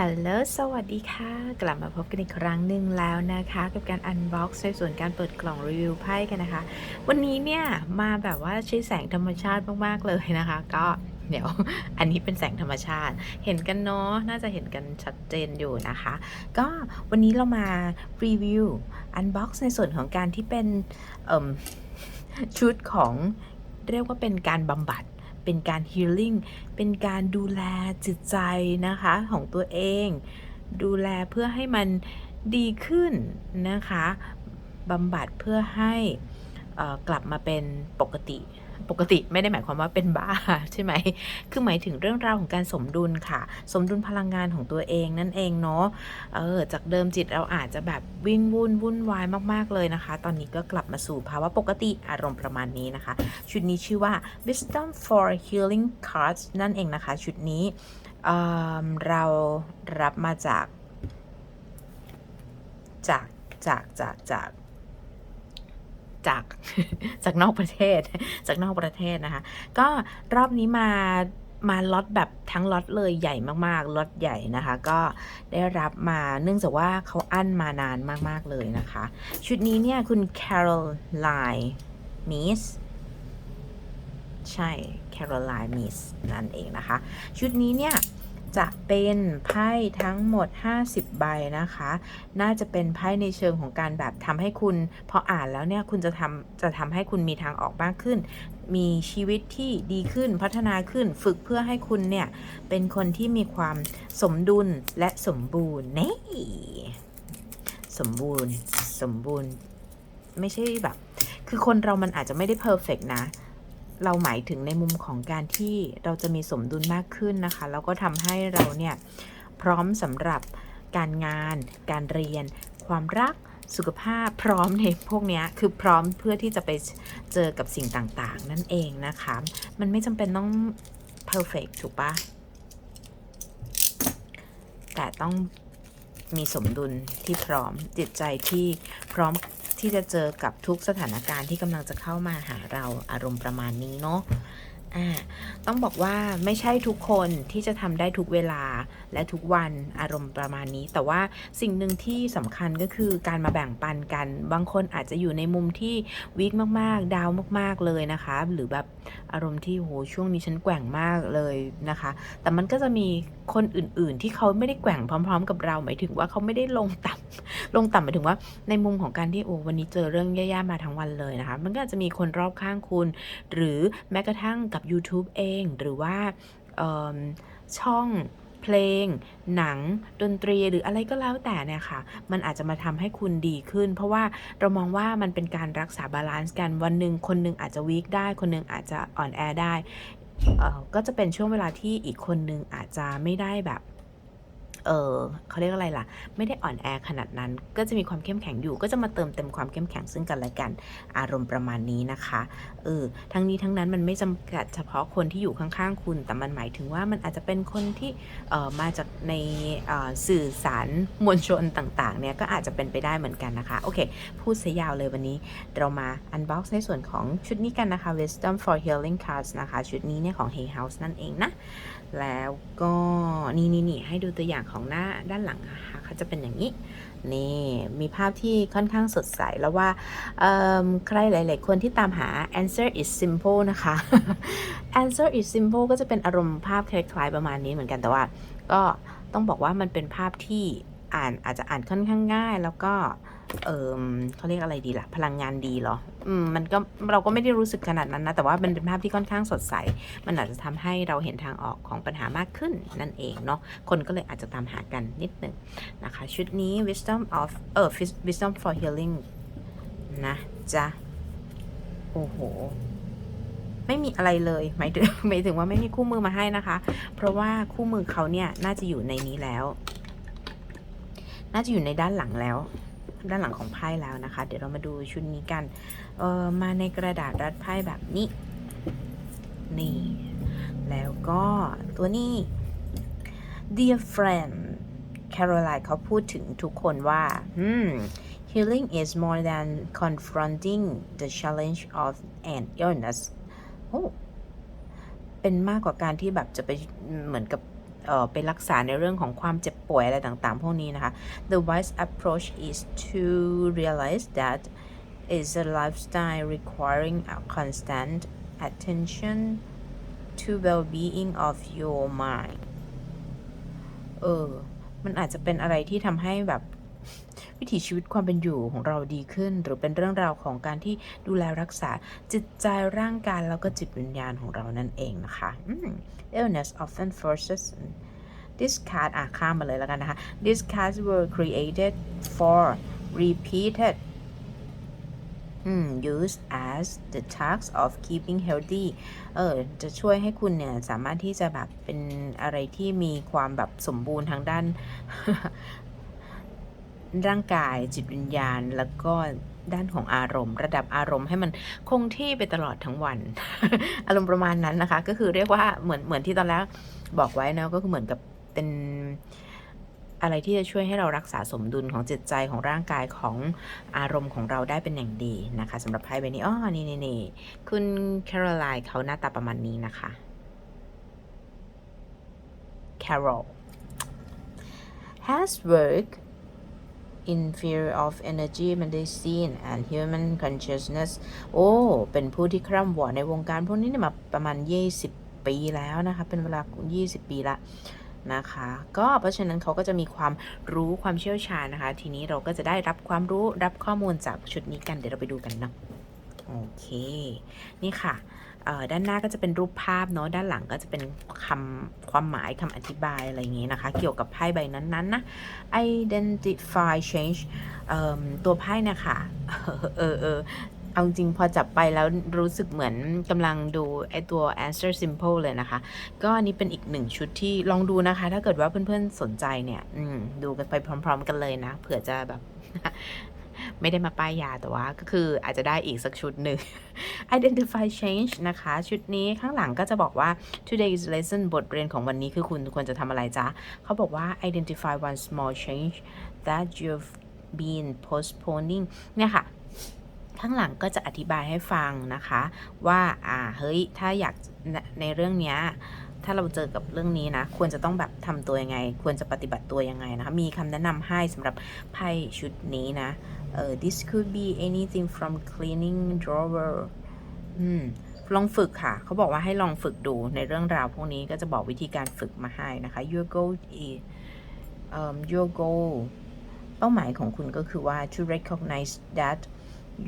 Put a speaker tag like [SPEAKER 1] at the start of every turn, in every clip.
[SPEAKER 1] ฮัลโหล สวัสดีค่ะ กลับมาพบกันอีกครั้งหนึ่งแล้วนะคะ กับการอันบ็อกซ์ในส่วนการเปิดกล่องรีวิวไพ่กันนะคะ วันนี้เนี่ยมาแบบว่าใช้แสงธรรมชาติมาก ๆ เลยนะคะ ก็เดี๋ยว อันนี้เป็นแสงธรรมชาติ เห็นกันเนาะ น่าจะเห็นกันชัดเจนอยู่นะคะ ก็วันนี้เรามารีวิวอันบ็อกซ์ในส่วนของการที่เป็นชุดของเรียกว่าเป็นการบำบัด เป็นการฮีลิ่งเป็นการดูแลจิตใจนะคะของตัวเอง ดูแลเพื่อให้มันดีขึ้นนะคะบำบัดเพื่อให้กลับมาเป็นปกติ ปกติไม่ได้หมายความว่าเป็นบ้าใช่ไหม คือหมายถึงเรื่องราวของการสมดุลค่ะ สมดุลพลังงานของตัวเองนั่นเองเนาะ เออ จากเดิมจิตเราอาจจะแบบวิ่งวุ่นวุ่นวายมากๆเลยนะคะ ตอนนี้ก็กลับมาสู่ภาวะปกติอารมณ์ประมาณนี้นะคะ ชุดนี้ชื่อว่า Wisdom for Healing Cards นั่นเองนะคะ ชุดนี้เเรารับมาจากจากจากจากจาก จากจากนอกประเทศ จากนอกประเทศนะคะ ก็รอบนี้มามาล็อตแบบทั้งล็อตเลยใหญ่มากๆล็อตใหญ่นะคะ ก็ได้รับมาเนื่องจากว่าเขาอั้นมานานมากๆเลยนะคะ ชุดนี้เนี่ยคุณ Caroline Miss ใช่ Caroline Miss นั่นเองนะคะ ชุดนี้เนี่ย จะเป็นไพ่ทั้งหมด 50 ใบนะคะ น่าจะเป็นไพ่ในเชิงของการแบบทำให้คุณ พออ่านแล้วเนี่ยคุณจะทำจะทำให้คุณมีทางออกมากขึ้น มีชีวิตที่ดีขึ้นพัฒนาขึ้นฝึกเพื่อให้คุณเนี่ย เป็นคนที่มีความสมดุลและสมบูรณ์นี่สมบูรณ์ สมบูรณ์ ไม่ใช่แบบ คือคนเรามันอาจจะไม่ได้เพอร์เฟกนะ เราหมายถึงในมุมของการที่เราจะมีสมดุลมากขึ้นนะคะ แล้วก็ทำให้เราเนี่ยพร้อมสำหรับการงาน การเรียน ความรักสุขภาพพร้อมในพวกเนี้ยคือพร้อมเพื่อที่จะไปเจอกับสิ่งต่างๆ นั่นเองนะคะ มันไม่จำเป็นต้อง perfect ถูกปะแต่ต้องมีสมดุลที่พร้อมจิตใจที่พร้อม ที่จะเจอกับทุกสถานการณ์ที่กำลังจะเข้ามาหาเราอารมณ์ประมาณนี้เนาะต้องบอกว่าไม่ใช่ทุกคนที่จะทำได้ทุกเวลาและทุกวันอารมณ์ประมาณนี้ แต่ว่าสิ่งหนึ่งที่สำคัญก็คือการมาแบ่งปันกัน บางคนอาจจะอยู่ในมุมที่วิกมากๆ ดาวมากๆเลยนะคะ หรือแบบอารมณ์ที่โหช่วงนี้ฉันแกว่งมากเลยนะคะ แต่มันก็จะมีคนอื่น ๆ ที่เขาไม่ได้แกว่งพร้อม ๆ กับเรา หมายถึงว่าเขาไม่ได้ลงต่ำลงต่ำหมายถึงว่า ในมุมของการที่โอ้วันนี้เจอเรื่องแย่ๆมาทั้งวันเลยนะคะ มันก็อาจจะมีคนรอบข้างคุณ หรือแม้กระทั่งกับ YouTube เอง หรือว่าช่องเพลง หนัง ดนตรีหรืออะไรก็แล้วแต่เนี่ยค่ะ มันอาจจะมาทำให้คุณดีขึ้น เพราะว่าเรามองว่ามันเป็นการรักษาบาลานซ์กันวันหนึ่งคนหนึ่งอาจจะวีคได้ คนหนึ่งอาจจะอ่อนแอได้ ก็จะเป็นช่วงเวลาที่อีกคนนึงอาจจะไม่ได้แบบ เออเขาเรียกอะไรล่ะ ไม่ได้อ่อนแอขนาดนั้น ก็จะมีความเข้มแข็งอยู่ ก็จะมาเติมเต็มความเข้มแข็งซึ่งกันและกัน อารมณ์ประมาณนี้นะคะเออทั้งนี้ทั้งนั้นมันไม่จำกัดเฉพาะคนที่อยู่ข้างๆคุณ แต่มันหมายถึงว่ามันอาจจะเป็นคนที่เออมาจากในเออสื่อสารมวลชนต่างๆเนี่ยก็อาจจะเป็นไปได้เหมือนกันนะคะโอเค พูดเสียยาวเลยวันนี้เรามา unbox ในส่วนของชุดนี้กันนะคะ Wisdom for Healing Cards นะคะ ชุดนี้เนี่ยของ Hay House นั่นเองนะ แล้วก็นี่นี่นี่ให้ดูตัวอย่างของของหน้าด้านหลังนะคะเขาจะเป็นอย่างนี้นี่มีภาพที่ค่อนข้างสดใสแล้วว่าใครหลาย ๆ คนที่ตามหา answer is simple นะคะ answer is simple ก็จะเป็นอารมณ์ภาพคล้าย ๆ ประมาณนี้เหมือนกันแต่ว่า ก็ต้องบอกว่ามันเป็นภาพที่อ่านอาจจะอ่านค่อนข้างง่าย แล้วก็เออเขาเรียกอะไรดีล่ะ พลังงานดีเหรอ มมันก็เราก็ไม่ได้รู้สึกขนาดนั้นนะ แต่ว่ามันเป็นภาพที่ค่อนข้างสดใส มันอาจจะทำให้เราเห็นทางออกของปัญหามากขึ้นนั่นเองเนาะ คนก็เลยอาจจะตามหากันนิดหนึ่งนะคะ ชุดนี้ wisdom of เออ wisdom for healing นะจ๊ะ โอ้โห ไม่มีอะไรเลยหมายถึงหมายถึงว่าไม่มีคู่มือมาให้นะคะ เพราะว่าคู่มือเขาเนี่ยน่าจะอยู่ในนี้แล้ว น่าจะอยู่ในด้านหลังแล้ว ด้านหลังของไพ่แล้วนะคะ เดี๋ยวเรามาดูชุดนี้กันเออมาในกระดาษรัดไพ่แบบนี้นี่ แล้วก็ตัวนี้ dear friend Caroline เขาพูดถึงทุกคนว่า hmm, healing is more than confronting the challenge of an illness โอ้เป็นมากกว่าการที่แบบจะไปเหมือนกับ ไปรักษาในเรื่องของความเจ็บป่วยอะไรต่างๆ พวกนี้นะคะ the wise approach is to realize that is a lifestyle requiring a constant attention to well-being of your mind เออ มันอาจจะเป็นอะไรที่ทำให้แบบ วิถีชีวิตความเป็นอยู่ของเราดีขึ้น หรือเป็นเรื่องราวของการที่ดูแลรักษาจิตใจร่างกายแล้วก็จิตวิญญาณของเรานั่นเองนะคะ illness often forces this card อะข้ามมาเลยแล้วกันนะคะ these cards were created for repeated used as the task of keeping healthy เออ จะช่วยให้คุณเนี่ย สามารถที่จะแบบเป็นอะไรที่มีความแบบสมบูรณ์ทางด้าน ร่างกายจิตวิญญาณ แล้วก็ด้านของอารมณ์ ระดับอารมณ์ให้มันคงที่ไปตลอดทั้งวัน อารมณ์ประมาณนั้นนะคะ ก็คือเรียกว่าเหมือนเหมือนที่ตอนแรกบอกไว้นะก็คือเหมือนกับเป็นอะไรที่จะช่วยให้เรารักษาสมดุลของจิตใจของร่างกายของอารมณ์ของเราได้เป็นอย่างดีนะคะสำหรับไพ่ใบนี้อ๋อนี่นี่นี่คุณแคโรไลน์เขาหน้าตาประมาณนี้นะคะ Carol has work in field of energy medicine and human consciousness โอ้ เป็นผู้ที่คร่ำวอดในวงการพวกนี้เนี่ยมาประมาณ 20 ปีแล้วนะคะ เป็นเวลา 20 ปีละนะคะ ก็เพราะฉะนั้นเขาก็จะมีความรู้ความเชี่ยวชาญนะคะ ทีนี้เราก็จะได้รับความรู้รับข้อมูลจากชุดนี้กัน เดี๋ยวเราไปดูกันเนาะ โอเค นี่ค่ะ ด้านหน้าก็จะเป็นรูปภาพเนาะด้านหลังก็จะเป็นคำความหมายคำอธิบายอะไรอย่างงี้นะคะ เกี่ยวกับไพ่ใบนั้นๆนะ identify change ตัวไพ่นะคะเออเออเอาจริงพอจับไปแล้วรู้สึกเหมือนกำลังดูไอตัว answer simple เลยนะคะ ก็อันนี้เป็นอีกหนึ่งชุดที่ลองดูนะคะ ถ้าเกิดว่าเพื่อนๆสนใจเนี่ยดูกันไปพร้อม ๆ กันเลยนะ เผื่อจะแบบ ไม่ได้มาป้ายยาแต่ว่าก็คืออาจจะได้อีกสักชุดหนึ่ง identify change นะคะ ชุดนี้ข้างหลังก็จะบอกว่า today's lesson บทเรียนของวันนี้คือคุณควรจะทำอะไรจ๊ะเขาบอกว่า identify one small change that you've been postponing เนี่ยค่ะข้างหลังก็จะอธิบายให้ฟังนะคะ ว่าอ่าเฮ้ยถ้าอยากในในเรื่องเนี้ยถ้าเราเจอกับเรื่องนี้นะ ควรจะต้องแบบทำตัวยังไง ควรจะปฏิบัติตัวยังไงนะคะ มีคำแนะนำให้สำหรับไพ่ชุดนี้นะ เออ this could be anything from cleaning drawer อืมลองฝึกค่ะ เขาบอกว่าให้ลองฝึกดูในเรื่องราวพวกนี้ก็จะบอกวิธีการฝึกมาให้นะคะ your goal is um, your goal เป้าหมายของคุณก็คือว่า to recognize that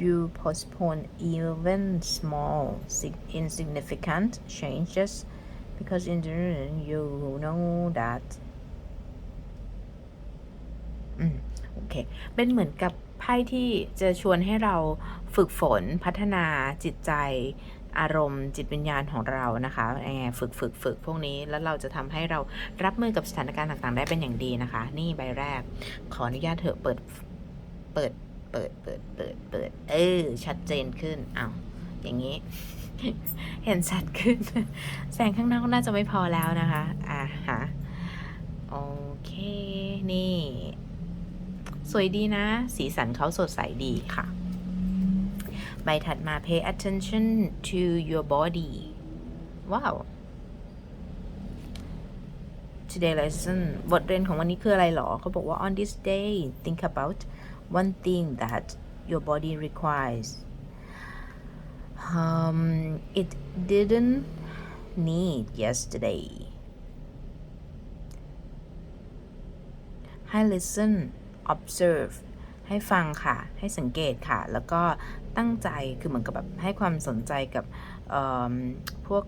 [SPEAKER 1] you postpone even small insignificant changes because in the end you know that อืม โอเค เป็นเหมือนกับ พ่ที่จะชวนให้เราฝึกฝนพัฒนาจิตใจอารมณ์จิตวิญญาณของเรานะคะแอฝึกฝึกฝึกพวกนี้แล้วเราจะทำให้เรารับมือกับสถานการณ์ต่างๆ ได้เป็นอย่างดีนะคะ นี่ใบแรก ขออนุญาตเถอะเปิดเปิดเปิดเปิดเปิดเปิดเออชัดเจนขึ้นอ้าวอย่างนี้ เห็นชัดขึ้น แสงข้างนอกน่าจะไม่พอแล้วนะคะอ่าฮะโอเคนี่ สวยดีนะ สีสันเขาสดใสดีค่ะ ใบถัดมา pay attention to your body ว้าว today lesson บทเรียนของวันนี้คืออะไรหรอ เขาบอกว่า on this day think about one thing that your body requires um it didn't need yesterday ให้ listen observe ให้ฟังค่ะ ให้สังเกตค่ะ แล้วก็ตั้งใจ คือเหมือนกับแบบให้ความสนใจกับพวก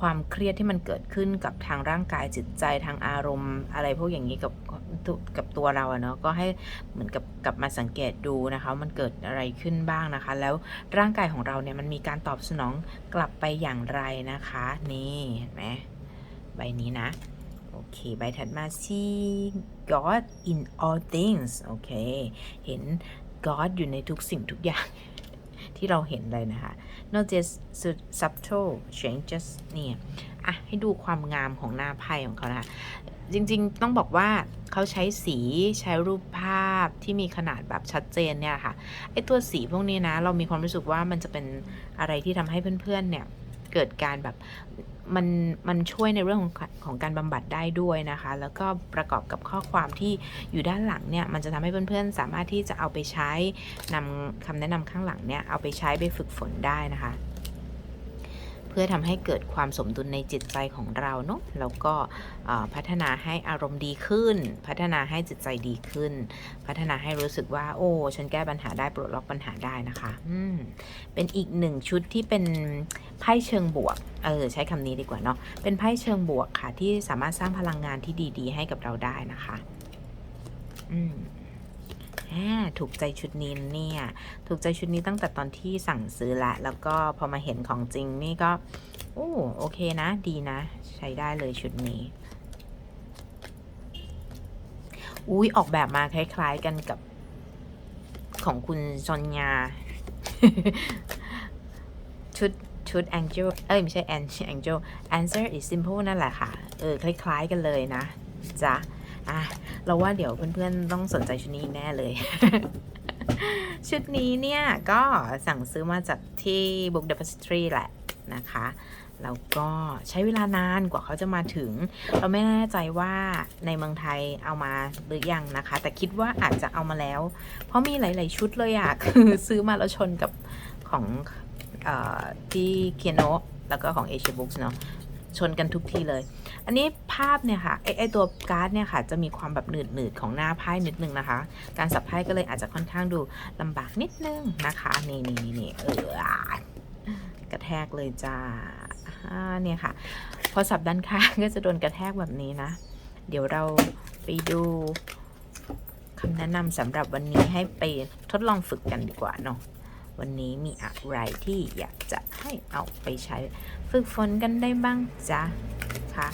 [SPEAKER 1] ความเครียดที่มันเกิดขึ้นกับทางร่างกายจิตใจทางอารมณ์ อะไรพวกอย่างนี้กับกับตัวเราอะเนาะก็ให้เหมือนกับกลับมาสังเกตดูนะคะ มันเกิดอะไรขึ้นบ้างนะคะ แล้วร่างกายของเราเนี่ยมันมีการตอบสนองกลับไปอย่างไรนะคะ นี่เห็นไหมใบนี้นะ โอเค ใบถัดมา see God in all things โอเค เห็น God อยู่ในทุกสิ่งทุกอย่าง ที่เราเห็นเลยนะคะ not just subtle changes เนี่ยอะ ให้ดูความงามของหน้าไพ่ของเขานะคะจริงๆ ต้องบอกว่าเขาใช้สีใช้รูปภาพที่มีขนาดแบบชัดเจนเนี่ยค่ะไอตัวสีพวกนี้นะ เรามีความรู้สึกว่ามันจะเป็นอะไรที่ทำให้เพื่อนๆเนี่ย เกิดการแบบมันมันช่วยในเรื่องของของการบำบัดได้ด้วยนะคะ แล้วก็ประกอบกับข้อความที่อยู่ด้านหลังเนี่ย มันจะทำให้เพื่อนๆ สามารถที่จะเอาไปใช้นำคำแนะนำข้างหลังเนี่ย เอาไปใช้ไปฝึกฝนได้นะคะ เพื่อทำให้เกิดความสมดุลในจิตใจของเราเนาะแล้วก็พัฒนาให้อารมณ์ดีขึ้น พัฒนาให้จิตใจดีขึ้น พัฒนาให้รู้สึกว่า โอ้ ฉันแก้ปัญหาได้ปลดล็อกปัญหาได้นะคะอืมเป็นอีกหนึ่งชุดที่เป็นไพ่เชิงบวก เออ ใช้คำนี้ดีกว่าเนาะเป็นไพ่เชิงบวกค่ะ ที่สามารถสร้างพลังงานที่ดี ๆ ให้กับเราได้นะคะ อืม ถูกใจชุดนี้เนี่ย ถูกใจชุดนี้ตั้งแต่ตอนที่สั่งซื้อละ แล้วก็พอมาเห็นของจริงนี่ก็โอ้โอเคนะ ดีนะ ใช้ได้เลยชุดนี้ อุ้ยออกแบบมาคล้ายๆกันกับของคุณซอนยา ชุดชุด Angel เอ้ย ไม่ใช่ Angel Angel Answer is simple นั่นแหละค่ะ เออ คล้าย ๆ กันเลยนะ จ๊ะ อะเราว่าเดี๋ยวเพื่อนๆต้องสนใจชุดนี้แน่เลย ชุดนี้เนี่ยก็สั่งซื้อมาจากที่ Book Depository แหละนะคะแล้วก็ใช้เวลานานกว่าเขาจะมาถึง เราไม่แน่ใจว่าในเมืองไทยเอามาหรือยังนะคะ แต่คิดว่าอาจจะเอามาแล้ว เพราะมีหลาย ๆ ชุดเลยอะคือซื้อมาแล้วชนกับของอที่เคียโนแล้วก็ของ Asia Books เนาะ ชนกันทุกทีเลย อันนี้ภาพเนี่ยค่ะไอไอตัวการ์ดเนี่ยค่ะ จะมีความแบบหนืดหนืดๆของหน้าไพ่นิดนึงนะคะ การสับไพ่ก็เลยอาจจะค่อนข้างดูลำบากนิดนึงนะคะนี่นี่นี่นี่เออกระแทกเลยจ้าอ่าเนี่ยค่ะ พอสับด้านข้างก็จะโดนกระแทกแบบนี้นะ เดี๋ยวเราไปดูคำแนะนำสำหรับวันนี้ให้ไปทดลองฝึกกันดีกว่าเนาะ วันนี้มีอะไรที่อยากจะให้เอาไปใช้ฝึกฝนกันได้บ้างจ๊ะค่ะ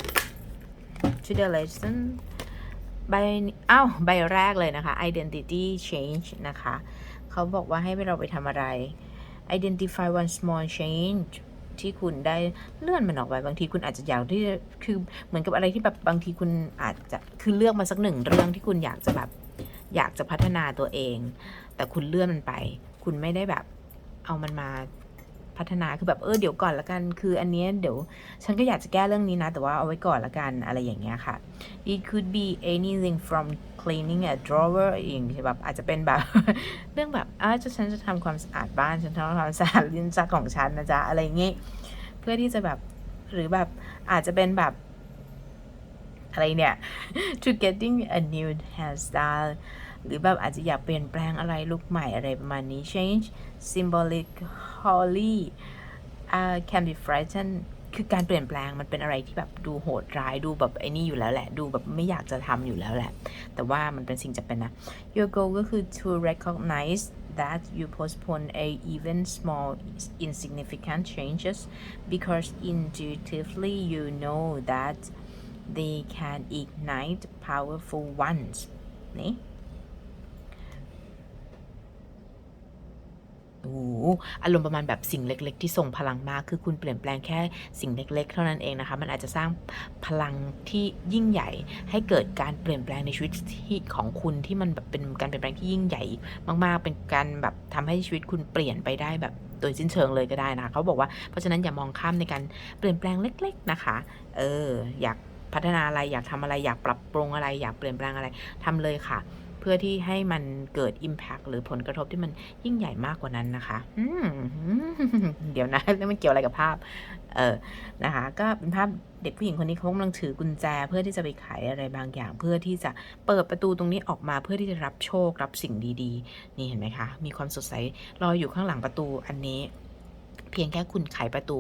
[SPEAKER 1] to the lesson ใบอ้าวใบแรกเลยนะคะ identity change นะคะ เขาบอกว่าให้เราไปทำอะไร identify one small change ที่คุณได้เลื่อนมันออกไปบางทีคุณอาจจะอยากที่คือเหมือนกับอะไรที่แบบบางทีคุณอาจจะคือเลือกมาสักหนึ่งเรื่องที่คุณอยากจะแบบอยากจะพัฒนาตัวเอง แต่คุณเลื่อนมันไป คุณไม่ได้แบบเอามันมาพัฒนาคือแบบเออเดี๋ยวก่อนละกัน คืออันนี้เดี๋ยวฉันก็อยากจะแก้เรื่องนี้นะ แต่ว่าเอาไว้ก่อนละกันอะไรอย่างเงี้ยค่ะ it could be anything from cleaning a drawer อย่างแบบอาจจะเป็นแบบ เรื่องแบบอ้าวฉันจะทำความสะอาดบ้านฉันทำความสะอาดลิ้นชักของฉันนะจ๊ะอะไรอย่างงี้ เพื่อที่จะแบบหรือแบบอาจจะเป็นแบบอะไรเนี่ย to getting a new hairstyle หรือแบบอาจจะอยากเปลี่ยนแปลงอะไรลุคใหม่อะไรประมาณนี้ change symbolically uh, can be frightened คือการเปลี่ยนแปลงมันเป็นอะไรที่แบบดูโหดร้ายดูแบบไอ้นี่อยู่แล้วแหละ ดูแบบไม่อยากจะทำอยู่แล้วแหละ แต่ว่ามันเป็นสิ่งจำเป็นนะ your goal ก็คือ to recognize that you postpone a even small insignificant changes because intuitively you know that they can ignite powerful ones นี่ อ้โหอารมณ์ประมาณแบบสิ่งเล็ก ๆ ที่ทรงพลังมาก คือคุณเปลี่ยนแปลงแค่สิ่งเล็ก ๆ เท่านั้นเองนะคะ มันอาจจะสร้างพลังที่ยิ่งใหญ่ ให้เกิดการเปลี่ยนแปลงในชีวิตที่ของคุณที่มันแบบเป็นการเปลี่ยนแปลงที่ยิ่งใหญ่ มาก ๆ เป็นการแบบทำให้ชีวิตคุณเปลี่ยนไปได้แบบโดยสิ้นเชิงเลยก็ได้นะคะเขาบอกว่าเพราะฉะนั้นอย่ามองข้ามในการเปลี่ยนแปลงเล็ก ๆ นะคะ เออ อยากพัฒนาอะไรอยากทำอะไรอยากปรับปรุงอะไร อยากเปลี่ยนแปลงอะไรทำเลยค่ะ เพื่อที่ให้มันเกิด Impact หรือผลกระทบที่มันยิ่งใหญ่มากกว่านั้นนะคะเดี๋ยวนะแล้วมันเกี่ยวอะไรกับภาพ เออนะคะ ก็เป็นภาพเด็กผู้หญิงคนนี้เขากำลังถือกุญแจ เพื่อที่จะไปไขอะไรบางอย่าง เพื่อที่จะเปิดประตูตรงนี้ออกมาเพื่อที่จะรับโชครับสิ่งดีๆ นี่เห็นไหมคะ มีความสดใสรออยู่ข้างหลังประตูอันนี้เพียงแค่คุณไขประตู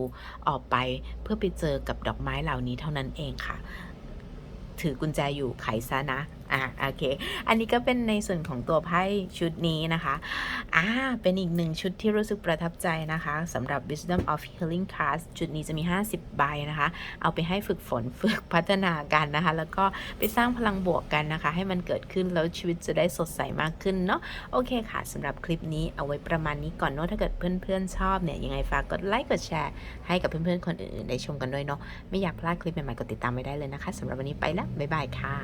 [SPEAKER 1] ออกไปเพื่อไปเจอกับดอกไม้เหล่านี้เท่านั้นเองค่ะ ถือกุญแจอยู่ไขซะนะอะโอเค อันนี้ก็เป็นในส่วนของตัวไพ่ชุดนี้นะคะอ่าเป็นอีกหนึ่งชุดที่รู้สึกประทับใจนะคะสำหรับ Wisdom of Healing Cards ชุดนี้จะมี 50 ใบนะคะ เอาไปให้ฝึกฝนฝึกพัฒนากันนะคะ แล้วก็ไปสร้างพลังบวกกันนะคะ ให้มันเกิดขึ้น แล้วชีวิตจะได้สดใสมากขึ้นเนาะโอเคค่ะสำหรับคลิปนี้เอาไว้ประมาณนี้ก่อนเนาะถ้าเกิดเพื่อนๆชอบเนี่ยยังไงฝากกดไลค์กดแชร์ให้กับเพื่อนๆคนอื่นๆได้ชมกันด้วยเนาะไม่อยากพลาดคลิปใหม่ๆกดติดตามไว้ได้เลยนะคะสำหรับวันนี้ไปแล้วบ๊ายบายค่ะ